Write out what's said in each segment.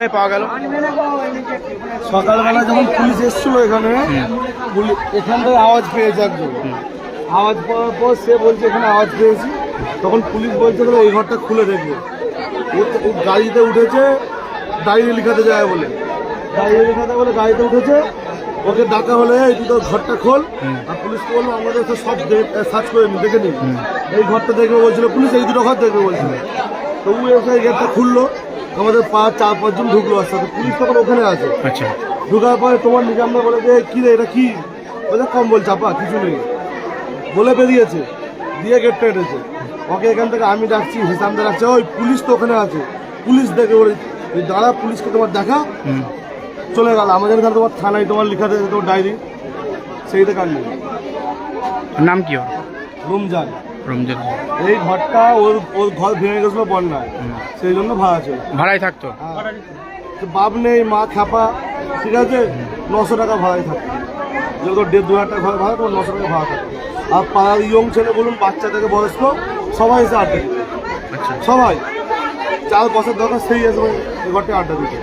পাওয়া গেল? সকালবেলা যখন পুলিশ এসেছিল এখানে এখান থেকে আওয়াজ পেয়েছে একজন আওয়াজ পাওয়ার পর সে বলছে এখানে আওয়াজ পেয়েছি। তখন পুলিশ বলছে বলে এই ঘরটা খুলে দেখবে। ও গাড়িতে উঠেছে ডায়েরি লিখাতে যায় বলে। ডায়েরি লিখাতে বলে গাড়িতে উঠেছে ওকে ডাকা হলে এই তুই তোর ঘরটা খোল। আর পুলিশকে বলল আমাদের তো সব সার্চ করে নি দেখে নি। এই ঘরটা দেখবে বলছিল পুলিশ এই দুটো ঘর দেখবে বলছিল। তো ও এসে এই গেটটা খুললো। আমাদের পাঁচ চার পাঁচজন ঢুকলো আর সাথে পুলিশ তখন ওখানে আছে। আচ্ছা। ঢোকার পরে তোমার নিজামরা বলে যে কি রে এটা কি? বলে কম বল চাপা কিছু নেই। বলে বেরিয়েছে দিয়ে গেটটা এটেছে ওকে এখান থেকে আমি ডাকছি হিসামদা ডাকছে ওই পুলিশ তো ওখানে আছে। পুলিশ দেখে ওই ওই দাঁড়া পুলিশকে তোমার দেখা। হুম। চলে গেল। আমাদের এখানে তোমার থানায় তোমার লেখা থাকে তোমার ডায়েরি সেইটা কান্ড নাম কি রমজান। রমজান। এই ঘরটা ওর ওর ঘর ভেঙে গেছিল বন্যায়। সেই জন্য ভাড়া ছিল। ভাড়ায় থাকতো? তো বাপ নেই মা খাপা ঠিক আছে নশো টাকা ভাড়াই থাকে যত দেড় দু হাজার টাকা ভাড়া ভাড়া তোমার নশো টাকা ভাড়া থাকে আর পাড়ার ইয়ং ছেলে বলুন বাচ্চা থেকে বয়স্ক সবাই এসে আড্ডা দিতে। আচ্ছা। সবাই। চার বছর দরকার সেই আসবে এই ঘরটা আড্ডা দিতে।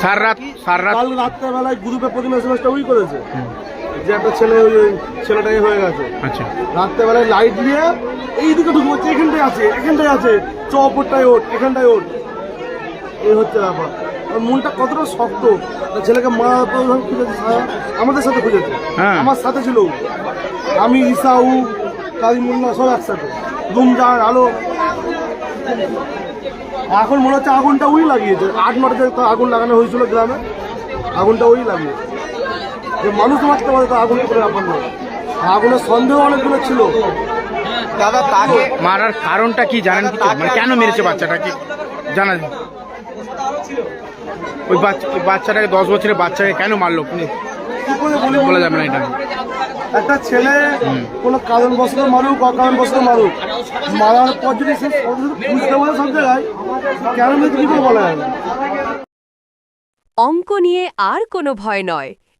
সার রাত সার রাত কাল রাত্রেবেলায় গ্রুপে প্রথম এসএমএসটা ওই করেছে। যে একটা ছেলে ওই ছেলেটাই হয়ে গেছে। আচ্ছা। রাত্রেবেলায় লাইট দিয়ে এইদিকে ঢুকবো হচ্ছে এখানটায় আছে এখানটায় আছে। চ ওপরটায় ওঠ এখানটায় ওঠ। এই হচ্ছে ব্যাপার। আর মনটা কতটা শক্ত। ছেলেকে মা তো খুঁজেছে আমাদের সাথে খুঁজেছে। হ্যাঁ। আমার সাথে ছিল আমি ঈশা উ কালিমুল্লা সব একসাথে। রুমজান আলো। এখন মনে হচ্ছে আগুনটা ওই লাগিয়েছে। আট নটাতে তো আগুন লাগানো হয়েছিল গ্রামে। আগুনটা ওই লাগিয়েছে। যে মানুষ মারতে পারে তো আগুন করে ব্যাপার নয় আগুনের সন্দেহ অনেকগুলো ছিল। দাদা তাকে মারার কারণটা কি জানেন কিছু মানে কেন মেরেছে বাচ্চাটাকে? জানা ওই বাচ্চা বাচ্চাটাকে দশ বছরের বাচ্চাকে কেন মারলো বলি বলা? যাবে না এটা। একটা ছেলে কোনো কারণ বসত মারুক অকারণ বসত মারুক। মারার পর যদি সে খুঁজতে বলে সব জায়গায় কেন কি করে বলা যায় না অঙ্ক নিয়ে আর কোনো ভয় নয়।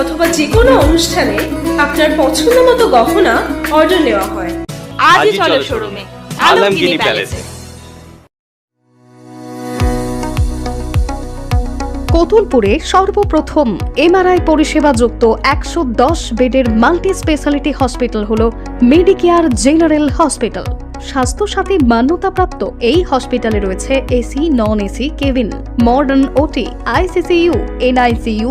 অথবা যে কোনো অনুষ্ঠানে আপনার পছন্দ মতো গহনা অর্ডার নেওয়া হয়। আজই চলো শোরুমে আলমগিনি প্যালেসে কতুলপুরে সর্বপ্রথম এমআরআই পরিষেবা যুক্ত একশো দশ বেডের মাল্টি স্পেশালিটি হসপিটাল হল মেডিকেয়ার জেনারেল হসপিটাল। স্বাস্থ্যসাথী মান্যতাপ্রাপ্ত এই হসপিটালে রয়েছে AC non AC cabin modern OT ICCU NICU